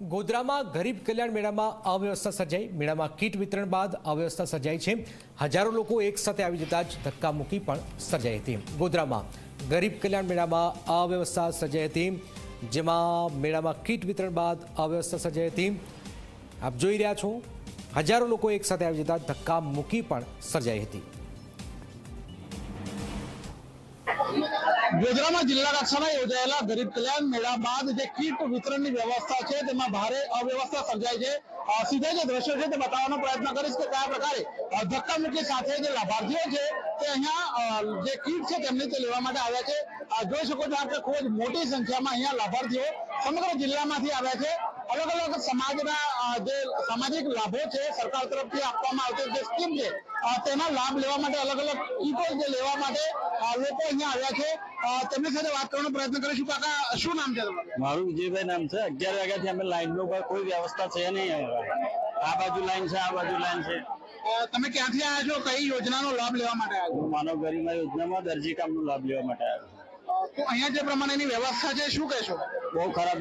ગોધરામાં ગરીબ કલ્યાણ મેળામાં અવ્યવસ્થા સર્જાઈ. મેળામાં કીટ વિતરણ બાદ અવ્યવસ્થા સર્જાઈ છે. હજારો લોકો એક સાથે આવી જતા જ મૂકી પણ સર્જાઈ હતી. ગોધરામાં ગરીબ કલ્યાણ મેળામાં અવ્યવસ્થા સર્જાઈ હતી. જેમાં મેળામાં કીટ વિતરણ બાદ અવ્યવસ્થા સર્જાઈ હતી. આપ જોઈ રહ્યા છો, હજારો લોકો એક સાથે આવી જતા ધક્કા મૂકી પણ સર્જાઈ હતી. ગોધરામાં જિલ્લા કક્ષાના યોજાયેલા ગરીબ કલ્યાણ મેળા બાદ જે કીટ વિતરણની વ્યવસ્થા છે તેમાં ભારે અવ્યવસ્થા સર્જાઈ છે. સીધે જે દ્રશ્યો છે તે બતાવવાનો પ્રયત્ન કરીશ કે કયા પ્રકારે ધક્કા ધક્કામુક્કી સાથે જે લાભાર્થીઓ છે તે અહીંયા જે કીટ છે તેમની તે લેવા માટે આવ્યા છે. જોઈ શકો છો આપણે ખૂબ જ મોટી સંખ્યામાં અહીંયા લાભાર્થીઓ સમગ્ર જિલ્લામાંથી આવ્યા છે. અલગ અલગ સમાજના જે સામાજિક લાભો છે સરકાર તરફથી આપવામાં આવતી જે સ્કીમ છે તેના લાભ લેવા માટે અલગ અલગ કીટો જે લેવા માટે લોકો અહીંયા આવ્યા છે. તેમની સાથે વાત કરવાનો પ્રયત્ન કરીશું. કાકા શું નામ છે તમારું? મારું વિજયભાઈ નામ છે. અગિયાર વાગ્યાથી અમે લાઈન નો કોઈ વ્યવસ્થા છે નહીં આ બાજુ લાઈન છે આ બાજુ લાઈન છે. તમે ક્યાંથી આવ્યા છો? કઈ યોજનાનો લાભ લેવા માટે આવ્યા માનવ ગરિમા યોજનામાં દરજી કામનો લાભ લેવા માટે આવ્યો અહીંયા જે પ્રમાણેની વ્યવસ્થા છે શું કહેશો? બહુ ખરાબ